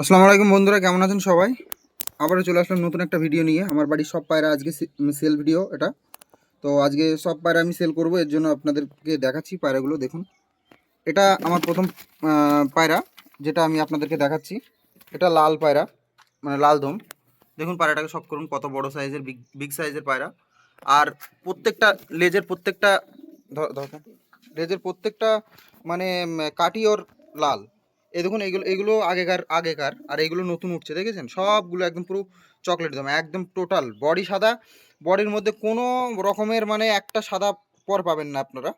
আসসালামু আলাইকুম বন্ধুরা, কেমন আছেন সবাই? আবারও চলে আসলাম নতুন একটা ভিডিও নিয়ে। আমার বাড়ির সব পায়রা আজকে সেল ভিডিও এটা। তো আজকে সব পায়রা আমি সেল করব, এর জন্য আপনাদেরকে দেখাচ্ছি পায়রাগুলো, দেখুন। এটা আমার প্রথম পায়রা, যেটা আমি আপনাদেরকে দেখাচ্ছি। এটা লাল পায়রা মানে লাল দম দেখুন পায়রাটাকে সব করুন, কত বড় সাইজের বিগ বিগ সাইজের পায়রা। আর প্রত্যেকটা লেজের প্রত্যেকটা লেজের প্রত্যেকটা মানে কাটি ওর লাল। এই দেখুন, এগুলো এগুলো আগেকার আগেকার, আর এগুলো নতুন উঠছে, দেখেছেন? সবগুলো একদম পুরো চকলেট দাম একদম টোটাল বডি সাদা, বডির মধ্যে কোনো রকমের মানে একটা সাদা পর পাবেন না আপনারা।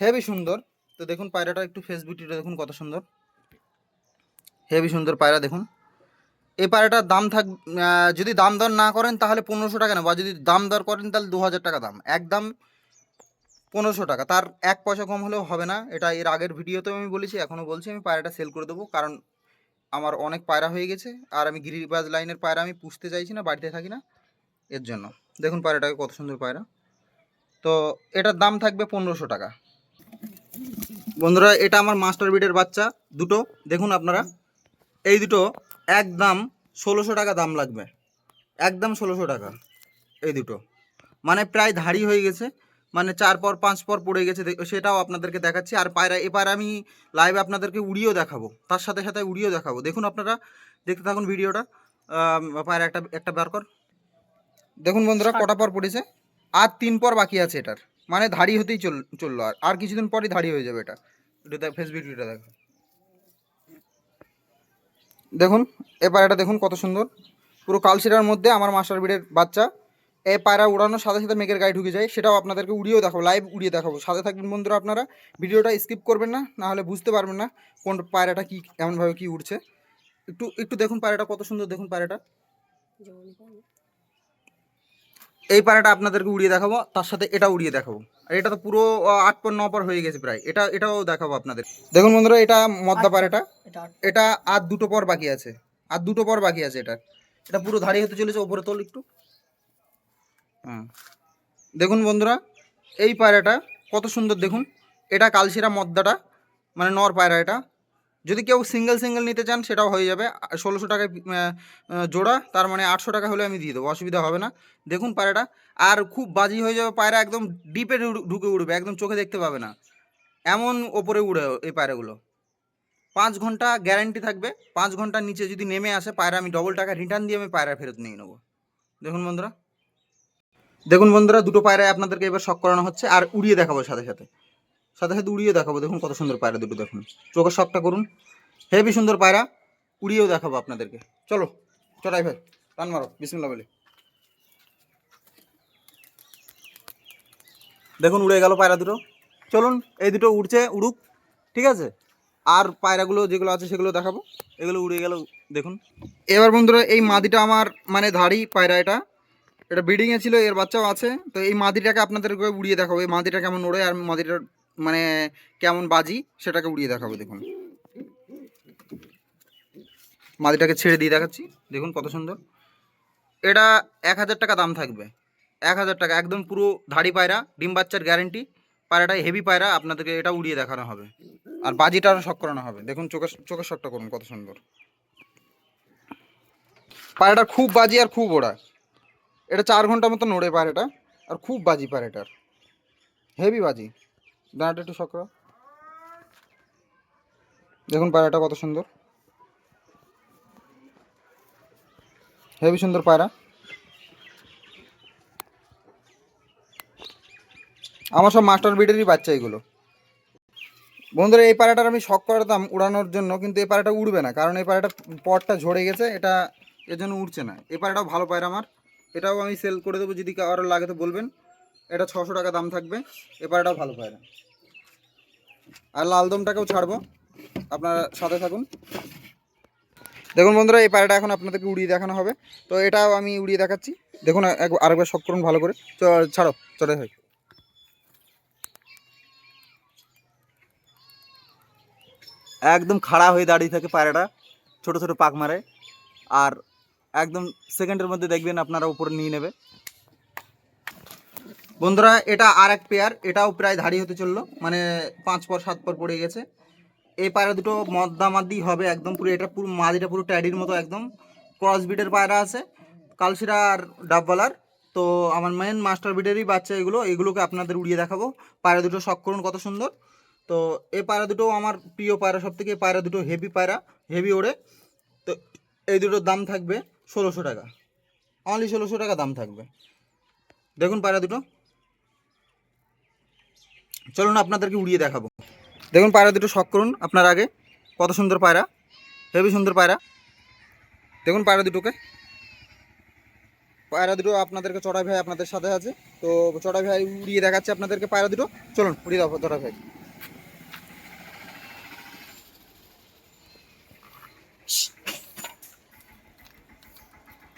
হেভি সুন্দর। তো দেখুন, পায়রাটা একটু ফেস বিউটিটা দেখুন, কত সুন্দর। হেভি সুন্দর পায়রা, দেখুন। এই পায়রাটার দাম থাক যদি দাম দর না করেন, তাহলে পনেরোশো টাকা না বা যদি দাম দর করেন, তাহলে দু হাজার টাকা দাম। একদম পনেরোশো টাকা। তার এক পয়সা কম হলেও হবে না। এটা এর আগের ভিডিওতেও আমি বলেছি, এখনও বলছি, আমি পায়রাটা সেল করে দেবো। কারণ আমার অনেক পায়রা হয়ে গেছে, আর আমি গিরিবাজ লাইনের পায়রা আমি পুষতে চাইছি না, বাড়িতে থাকি না, এর জন্য। দেখুন পায়রাটাকে কত সুন্দর পায়রা। তো এটার দাম থাকবে পনেরোশো টাকা। বন্ধুরা, এটা আমার মাস্টার বিডের বাচ্চা, দুটো। দেখুন আপনারা, এই দুটো একদম ষোলোশো টাকা দাম লাগবে। একদম ষোলোশো টাকা, এই দুটো। মানে প্রায় ধাড়ি হয়ে গেছে। মানে চার পর পাঁচ পর পড়ে গেছে সেটাও আপনাদেরকে দেখাচ্ছি। আর পায়রা এবার আমি লাইভে আপনাদেরকে উড়িয়েও দেখাবো। তার সাথে সাথে উড়িয়েও দেখাবো। দেখুন আপনারা দেখতে থাকুন ভিডিওটা। পায়রা একটা একটা বার কর। দেখুন বন্ধুরা কটা পর পড়েছে? আর তিন পর বাকি আছে এটার। মানে ধাড়ি হতেই চল চলল। আর আর কিছুদিন পরই ধাড়ি হয়ে যাবে এটা। এটা ফেস ভিডিওটা দেখো। দেখুন এ পায়রাটা দেখুন কত সুন্দর। পুরো কালশিরার মধ্যে আমার মাস্টার বিডের বাচ্চা। এই পায়রা উড়ানোর সাথে সাথে মেঘের গায়ে ঢুকে যায় সেটাও আপনাদেরকে উড়িয়েও দেখাবো লাইভ উড়িয়ে দেখাবো। সাথে থাকবেন বন্ধুরা আপনারা ভিডিওটা স্কিপ করবেন না না হলে বুঝতে পারবেন না কোন পায়রাটা কী এমনভাবে কি উঠছে একটু একটু দেখুন পায়রাটা কত সুন্দর দেখুন পায়রাটা। এই পায়রাটা আপনাদেরকে উড়িয়ে দেখাবো তার সাথে এটা উড়িয়ে দেখাবো। আর এটা তো পুরো আট পর ন পর হয়ে গেছে প্রায়। এটা এটাও দেখাবো আপনাদের। দেখুন বন্ধুরা এটা মদ্দা পায়রাটা। এটা আর দুটো পর বাকি আছে। আর দুটো পর বাকি আছে এটা। এটা পুরো ধাড়ি হতে চলেছে ওপরে তোল একটু। দেখুন বন্ধুরা, এই পায়রাটা কত সুন্দর দেখুন। এটা কালশিরা মদ্দাটা মানে নর পায়রা এটা। যদি কেউ সিঙ্গেল সিঙ্গেল নিতে চান, সেটাও হয়ে যাবে। ষোলোশো টাকায় জোড়া, তার মানে আটশো টাকা হলে আমি দিয়ে দেবো, অসুবিধা হবে না। দেখুন পায়রাটা, আর খুব বাজি হয়ে যাবে পায়রা, একদম ডিপে ঢুকে উড়বে, একদম চোখে দেখতে পাবে না। এমন ওপরে উড়ে এই পায়রাগুলো। পাঁচ ঘণ্টা গ্যারান্টি থাকবে। পাঁচ ঘণ্টার নিচে যদি নেমে আসে পায়রা, আমি ডবল টাকা রিটার্ন দিয়ে আমি পায়রা ফেরত নিয়ে নেব। দেখুন বন্ধুরা। দেখুন বন্ধুরা, দুটো পায়রায় আপনাদেরকে এবার শখ করানো হচ্ছে, আর উড়িয়ে দেখাবো সাথে সাথে। সাথে সাথে উড়িয়ে দেখাবো, দেখুন কত সুন্দর পায়রা দুটো, দেখুন। চোখের শখটা করুন। হেভি সুন্দর পায়রা, উড়িয়েও দেখাবো আপনাদেরকে। চলো চড়াই ভাই, টান মারো বিসমিল্লা বলে। দেখুন, উড়ে গেল পায়রা দুটো। চলুন, এই দুটো উড়ছে, উড়ুক, ঠিক আছে? আর পায়রাগুলো যেগুলো আছে সেগুলো দেখাবো। এগুলো উড়ে গেল, দেখুন। এবার বন্ধুরা, এই মাদিটা আমার মানে ধাড়ি পায়রা এটা। এটা ব্রিডিংয়ে ছিল, এর বাচ্চাও আছে। তো এই মাদিটাকে আপনাদেরকে উড়িয়ে দেখাবো। এই মাদিটা কেমন ওড়ে আর মাদিটার মানে কেমন বাজি, সেটাকে উড়িয়ে দেখাবো, দেখুন। মাদিটাকে ছেড়ে দিয়ে দেখাচ্ছি। দেখুন কত সুন্দর। এটা এক হাজার টাকা দাম থাকবে। এক হাজার টাকা, একদম পুরো ধাড়ি পায়রা, ডিম বাচ্চার গ্যারেন্টি পায়রাটা হেভি পায়রা, আপনাদেরকে এটা উড়িয়ে দেখানো হবে। আর বাজিটারও শখ করানো হবে। দেখুন চোখের চোখের শখটা করুন, কত সুন্দর। পায়রাটা খুব বাজি আর খুব ওড়া। এটা চার ঘণ্টা মতো নড়ে পায়রাটা আর খুব বাজি পায়রাটার হেভি বাজি। দাঁড়াটা একটু শখ করো। দেখুন পায়রাটা কত সুন্দর। হেভি সুন্দর পায়রা। আমার সব মাস্টার বিডেরই বাচ্চা এগুলো। বন্ধুরা, এই পায়রাটার আমি শখ করতাম উড়ানোর জন্য, কিন্তু এই পায়রাটা উড়বে না, কারণ এই পায়রাটার পটটা ঝরে গেছে, এটা এর জন্য উড়ছে না। এই পায়রাটাও ভালো পায়রা আমার। এটাও আমি সেল করে দেবো, যদি কারও লাগে তো বলবেন। এটা ছশো টাকা দাম থাকবে এই পায়রাটাও ভালো পায়রা আর লালদমটাকেও ছাড়বো, আপনারা সাথে থাকুন। দেখুন বন্ধুরা, এই পায়রাটা এখন আপনাদেরকে উড়িয়ে দেখানো হবে। তো এটাও আমি উড়িয়ে দেখাচ্ছি। দেখুন আরেকবার শখ করুন ভালো করে। ছাড়ো, চলে হয় একদম খাড়া হয়ে দাঁড়িয়ে থাকে পায়রাটা, ছোট ছোট পাক মারে। আর একদম সেকেন্ডের মধ্যে দেখবেন আপনারা উপরে নিয়ে নেবে। বন্ধুরা, এটা আর এক পেয়ার এটাও প্রায় ধাড়ি হতে চলল মানে পাঁচ পর, সাত পর পড়ে গেছে। এই পায়রা দুটো মদ্দামাদি হবে একদম পুরো, এটা পুরো মাদিটা পুরো ট্যাডির মতো একদম। ক্রস বিটের পায়রা আছে, কালশিরা আর ডাববালার তো আমার মেন মাস্টার বিটেরই বাচ্চা এগুলো, এগুলোকে আপনাদের উড়িয়ে দেখাবো। পায়রা দুটো শখ করুন, কত সুন্দর। তো এই পায়রা দুটো আমার প্রিয় পায়রা সব থেকে পায়রা দুটো হেভি পায়রা হেভি ওড়ে। তো এই দুটোর দাম থাকবে ষোলোশো টাকা। অনলি ষোলোশো টাকা দাম থাকবে। দেখুন পায়রা দুটো। চলুন আপনাদেরকে উড়িয়ে দেখাবো। দেখুন পায়রা দুটো শখ করুন আপনার আগে। কত সুন্দর পায়রা। হেভি সুন্দর পায়রা। দেখুন পায়রা দুটোকে। পায়রা দুটো আপনাদেরকে চড়াই ভাই আপনাদের সাথে আছে। তো চড়াই ভাই উড়িয়ে দেখাচ্ছে আপনাদেরকে পায়রা দুটো। চলুন উড়িয়ে দাও চড়াই ভাই।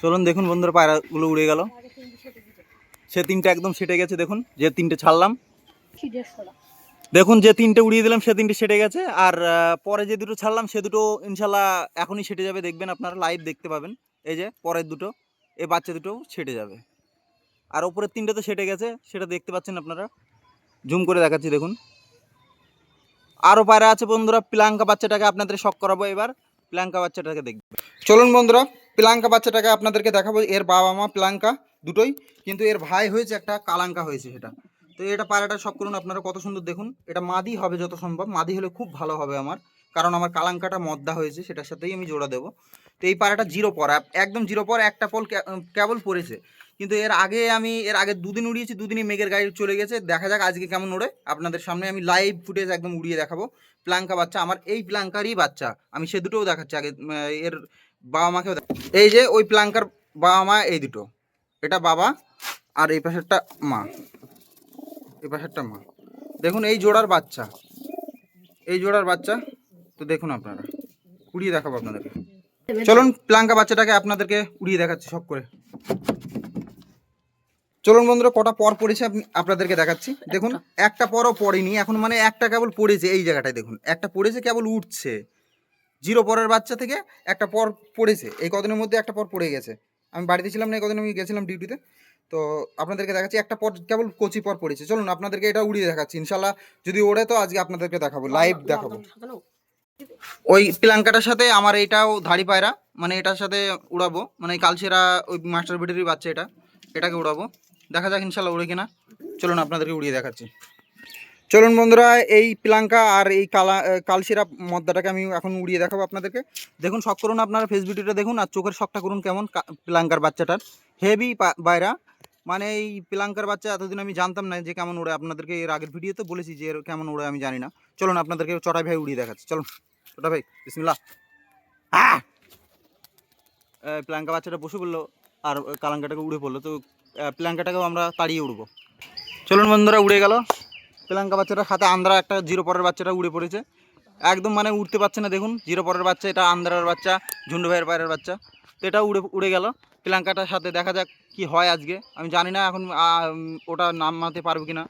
চলুন দেখুন বন্ধুরা, পায়রাগুলো উড়ে গেল। সে তিনটে একদম সেটে গেছে, দেখুন, যে তিনটে ছাড়লাম। দেখুন, যে তিনটে উড়িয়ে দিলাম, সে তিনটে সেটে গেছে। আর পরে যে দুটো ছাড়লাম, সে দুটো ইনশাল্লাহ এখনই সেটে যাবে। দেখবেন আপনারা লাইভ দেখতে পাবেন। এই যে, পরের দুটো এই বাচ্চা দুটো সেটে যাবে। আর ওপরের তিনটে তো সেটে গেছে, সেটা দেখতে পাচ্ছেন আপনারা। জুম করে দেখাচ্ছি, দেখুন। আরও পায়রা আছে বন্ধুরা প্লাঙ্কা বাচ্চাটাকে আপনাদের শখ করাবো এবার। প্লাঙ্কা বাচ্চাটাকে দেখবে চলুন বন্ধুরা প্লাঙ্কা বাচ্চাটাকে আপনাদেরকে দেখাবো, এর বাবা মা প্লাঙ্কা দুটোই, কিন্তু এর ভাই হয়েছে একটা কালাঙ্কা হয়েছে সেটা। তো এটা পায়রাটা সব করুন, আপনারা কত সুন্দর দেখুন। এটা মাদি হবে যত সম্ভব, মাদি হলে খুব ভালো হবে আমার, কারণ আমার কালাঙ্কাটা মদ্দা হয়েছে, সেটার সাথেই আমি জোড়া দেবো। তো এই পায়রাটা জিরো পর একদম জিরো পর একটা পল কেবল পড়েছে। কিন্তু এর আগে আমি, এর আগে দুদিন উড়িয়েছি, দুদিনই মেঘের গাড়ি চলে গেছে। দেখা যাক আজকে কেমন ওড়ে। আপনাদের সামনে আমি লাইভ ফুটেজ একদম উড়িয়ে দেখাবো। প্লাঙ্কা বাচ্চা, আমার এই প্লাঙ্কারই বাচ্চা। আমি সে দুটোও দেখাচ্ছি আগে এর বাবা মাকেও দেখ- এই যে ওই প্লাঙ্কার বাবা মা এই দুটো। এটা বাবা আর এই পাশেরটা মা। এই পাশেরটা মা। দেখুন এই জোড়ার বাচ্চা। এই জোড়ার বাচ্চা তো দেখুন আপনারা। উড়িয়ে দেখাবো আপনাদেরকে। চলুন প্লাঙ্কা বাচ্চাটাকে আপনাদেরকে উড়িয়ে দেখাচ্ছি সব করে। চলুন বন্ধুরা কটা পর পড়েছে আপনাদেরকে দেখাচ্ছি। দেখুন একটা পরও পড়েনি। এখন মানে একটা কেবল পড়েছে এই জায়গাটায় দেখুন। একটা পড়েছে কেবল উঠছে। জিরো পরের বাচ্চা থেকে একটা পর পড়েছে। এই কদিনের মধ্যে একটা পর পড়ে গেছে। আমি বাড়িতে ছিলাম না, এই কদিন আমি গেছিলাম ডিউটিতে তো। আপনাদেরকে দেখাচ্ছি, একটা পর কেবল কচি পর পড়েছে। চলুন, আপনাদেরকে এটা উড়িয়ে দেখাচ্ছি। ইনশাল্লাহ যদি ওড়ে তো আজকে আপনাদেরকে দেখাবো লাইভ দেখাবো। ওই প্লাঙ্কাটার সাথে আমার এটাও ধাড়ি পায়রা মানে এটার সাথে উড়াবো। মানে এই কালচেরা ওই মাস্টার বিটেরই বাচ্চা এটা, এটাকে উড়াবো। দেখা যাক ইনশাল্লাহ উড়ে কিনা। চলুন, আপনাদেরকে উড়িয়ে দেখাচ্ছি। চলুন বন্ধুরা, এই প্লাঙ্কা আর এই কালা কালশিরা মদ্দাটাকে আমি এখন উড়িয়ে দেখাবো আপনাদেরকে। দেখুন, শখ করুন আপনারা ফেস ভিডিওটা দেখুন আর চোখের শখটা করুন কেমন প্লাঙ্কার বাচ্চাটার। হেভি বাইরা মানে এই প্লাঙ্কার বাচ্চা এতদিন আমি জানতাম না যে কেমন ওড়ে। আপনাদেরকে এর আগের ভিডিওতে বলেছি যে এর কেমন ওড়ে আমি জানি না। চলুন, আপনাদেরকে চড়াই ভাই উড়িয়ে দেখাচ্ছি। চলুন চটা ভাই! এই প্লাঙ্কা বাচ্চাটা বসে পড়ল আর কালাঙ্কাটাকে উড়ে পড়ল। তো প্লাঙ্কাটাকেও আমরা তাড়িয়ে উড়বো। চলুন বন্ধুরা, উড়ে গেল। প্লাঙ্কা বাচ্চাটার হাতে আন্দ্রা একটা জিরো পরের বাচ্চাটা উড়ে পড়েছে। একদম মানে উঠতে পারছে না, দেখুন জিরো পরের বাচ্চা, এটা আন্দ্রার বাচ্চা, ঝুন্ডু ভাইয়ের পায়ের বাচ্চা। তো এটা উড়ে উড়ে গেল। প্লাঙ্কাটার সাথে দেখা যাক কি হয় আজকে। আমি জানি না এখন ওটা নামাতে পারবে কি না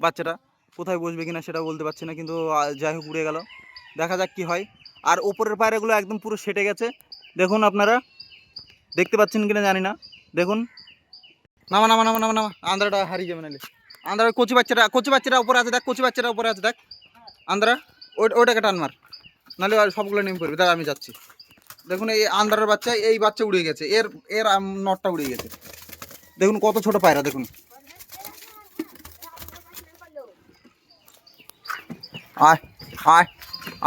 বাচ্চাটা, কোথায় বসবে কিনা সেটা বলতে পারছি না, কিন্তু যাই হোক, উড়ে গেল। দেখা যাক কি হয়। আর ওপরের পায়রাগুলো একদম পুরো সেটে গেছে। দেখুন আপনারা, দেখতে পাচ্ছেন কিনা জানি না। দেখুন, নামা নামা নামা নামা নামা, আন্দ্রাটা হারিয়ে যাবে নাহলে। আন্ধ্রা কচি বাচ্চাটা কচি বাচ্চাটা উপরে আছে, দেখ, কচি বাচ্চাটা উপরে আছে, দেখ। আন্ধ্রা ওই ওইটাকে টান মার। নাহলে সবগুলো নেমে পড়বে। দেখ আমি যাচ্ছি। দেখুন, এই আন্ধ্রার বাচ্চা, এই বাচ্চা উড়ে গেছে। এর এর নটটা উড়ে গেছে। দেখুন, কত ছোট পায়রা, দেখুন। আয় আয়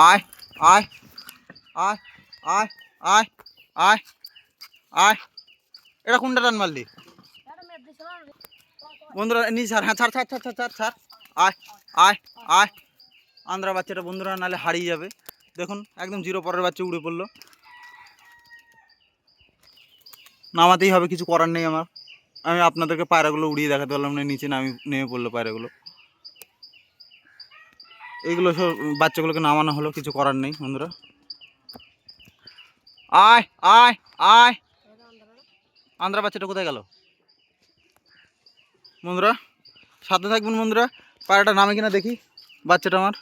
আয় আয় আয় আয় আয় আয় আয়। এটা কোনটা টান মারলি? বন্ধুরা, নিয়ে ছাড় হ্যাঁ ছাড় ছাড় ছাড় ছাড় ছাড় ছাড়। আয় আয় আয়। আন্ধ্রা বাচ্চাটা বন্ধুরা, নাহলে হারিয়ে যাবে। দেখুন, একদম জিরো পরের বাচ্চা উড়ে পড়ল। নামাতেই হবে, কিছু করার নেই আমার। আমি আপনাদেরকে পায়রাগুলো উড়িয়ে দেখাতে পারলাম না, নিচে নামি, নেমে পড়ল পায়রাগুলো। এইগুলো সব বাচ্চাগুলোকে নামানো হলো, কিছু করার নেই বন্ধুরা। আয় আয় আয়। আন্ধ্রা বাচ্চাটা কোথায় গেল? বন্ধুরা, সাথে থাকবেন বন্ধুরা পায়রাটা নামে কিনা দেখি, বাচ্চাটা আমার।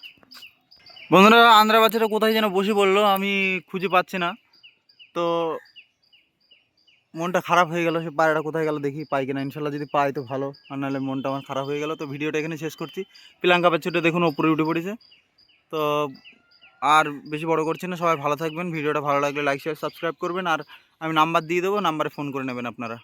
বন্ধুরা, আন্দ্রা বাচ্চাটা কোথায় যেন বসে পড়ল, আমি খুঁজে পাচ্ছি না। তো মনটা খারাপ হয়ে গেল, সে পায়রাটা কোথায় গেল দেখি পাই কিনা। ইনশাল্লাহ যদি পাই তো ভালো, আর নাহলে মনটা আমার খারাপ হয়ে গেল। তো ভিডিওটা এখানে শেষ করছি। প্রিলাঙ্কা বাচ্চাটা দেখুন, ওপরে উঠে পড়েছে। তো আর বেশি বড় করছি না, সবাই ভালো থাকবেন। ভিডিওটা ভালো লাগলে লাইক শেয়ার সাবস্ক্রাইব করবেন। আর আমি নাম্বার দিয়ে দেবো, নাম্বারে ফোন করে নেবেন আপনারা।